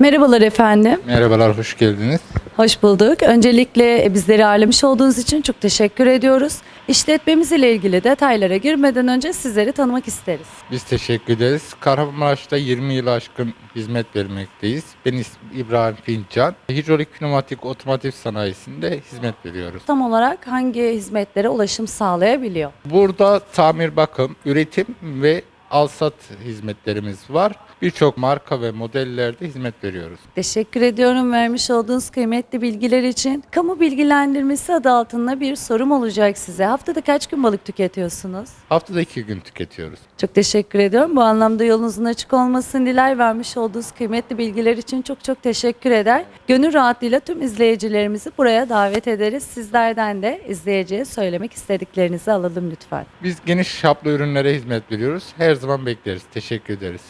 Merhabalar efendim. Merhabalar, hoş geldiniz. Hoş bulduk. Öncelikle bizleri ağırlamış olduğunuz için çok teşekkür ediyoruz. İşletmemiz ile ilgili detaylara girmeden önce sizleri tanımak isteriz. Biz teşekkür ederiz. Kahramanmaraş'ta 20 yıl aşkın hizmet vermekteyiz. Ben İbrahim Fincan. Hidrolik pneumatik otomotiv sanayisinde hizmet veriyoruz. Tam olarak hangi hizmetlere ulaşım sağlayabiliyor? Burada tamir, bakım, üretim ve alsat hizmetlerimiz var. Birçok marka ve modellerde hizmet veriyoruz. Teşekkür ediyorum vermiş olduğunuz kıymetli bilgiler için. Kamu bilgilendirmesi adı altında bir sorum olacak size. Haftada kaç gün balık tüketiyorsunuz? Haftada iki gün tüketiyoruz. Çok teşekkür ediyorum. Bu anlamda yolunuzun açık olmasını diler. Vermiş olduğunuz kıymetli bilgiler için çok çok teşekkür eder. Gönül rahatlığıyla tüm izleyicilerimizi buraya davet ederiz. Sizlerden de izleyiciye söylemek istediklerinizi alalım lütfen. Biz geniş çaplı ürünlere hizmet veriyoruz. Her zaman bekleriz. Teşekkür ederiz.